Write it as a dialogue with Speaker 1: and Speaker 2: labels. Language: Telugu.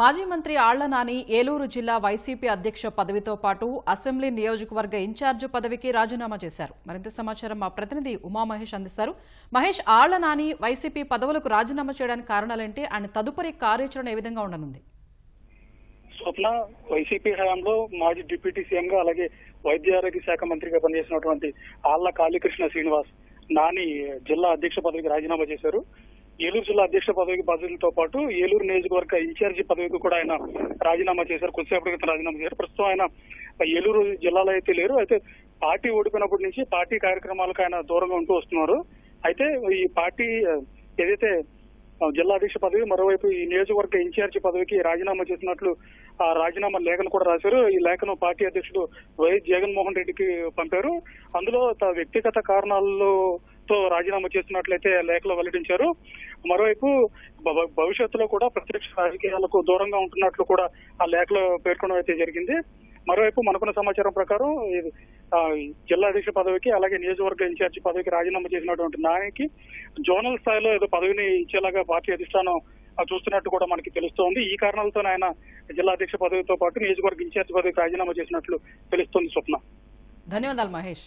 Speaker 1: మాజీ మంత్రి ఆళ్ళ నాని ఏలూరు జిల్లా వైసీపీ అధ్యక్ష పదవితో పాటు అసెంబ్లీ నియోజకవర్గ ఇన్ఛార్జ్ పదవికి రాజీనామా చేశారు. మరింత సమాచారం మా ప్రతినిధి ఉమామహేష్ అందిస్తారు. మహేష్ ఆళ్ళ నాని వైసీపీ పదవులకు రాజీనామా చేయడానికి కారణాలేంటి? ఆయన తదుపరి కార్యాచరణ ఏ విధంగా ఉండనుంది?
Speaker 2: స్వప్న వైసీపీ హయాంలో మాజీ డిప్యూటీ సీఎం గా అలాగే వైద్య ఆరోగ్య శాఖ మంత్రిగా పనిచేసినటువంటి ఆళ్ళ కాళీకృష్ణ శ్రీనివాస్ నాని జిల్లా అధ్యక్ష పదవికి రాజీనామా చేశారు. ఏలూరు జిల్లా అధ్యక్ష పదవికి బాధ్యతలతో పాటు ఏలూరు నియోజకవర్గ ఇన్ఛార్జి పదవికి కూడా ఆయన రాజీనామా చేశారు. కొద్దిసేపటి క్రితం రాజీనామా చేశారు. ప్రస్తుతం ఆయన ఏలూరు జిల్లాలో అయితే లేరు. అయితే పార్టీ ఓడిపోయినప్పటి నుంచి పార్టీ కార్యక్రమాలకు ఆయన దూరంగా ఉంటూ వస్తున్నారు. అయితే ఈ పార్టీ ఏదైతే జిల్లా అధ్యక్ష పదవి మరోవైపు ఈ నియోజకవర్గ ఇన్ఛార్జి పదవికి రాజీనామా చేసినట్లు ఆ రాజీనామా లేఖను కూడా రాశారు. ఈ లేఖను పార్టీ అధ్యక్షుడు వైఎస్ జగన్మోహన్ రెడ్డికి పంపారు. అందులో వ్యక్తిగత వ్యక్తిగత తో రాజీనామా చేస్తున్నట్లయితే లేఖలో వెల్లడించారు. మరోవైపు భవిష్యత్తులో కూడా ప్రత్యక్ష రాజకీయాలకు దూరంగా ఉంటున్నట్లు కూడా ఆ లేఖలో పేర్కొనడం అయితే జరిగింది. మరోవైపు మనకున్న సమాచారం ప్రకారం జిల్లా అధ్యక్ష పదవికి అలాగే నియోజకవర్గ ఇన్ఛార్జి పదవికి రాజీనామా చేసినటువంటి నాయకి జోనల్ స్థాయిలో ఏదో పదవిని ఇచ్చేలాగా పార్టీ అధిష్టానం చూస్తున్నట్టు కూడా మనకి తెలుస్తోంది. ఈ కారణాలతో ఆయన జిల్లా అధ్యక్ష పదవితో పాటు నియోజకవర్గ ఇన్ఛార్జి పదవికి రాజీనామా చేసినట్లు తెలుస్తోంది స్వప్న.
Speaker 1: ధన్యవాదాలు మహేష్.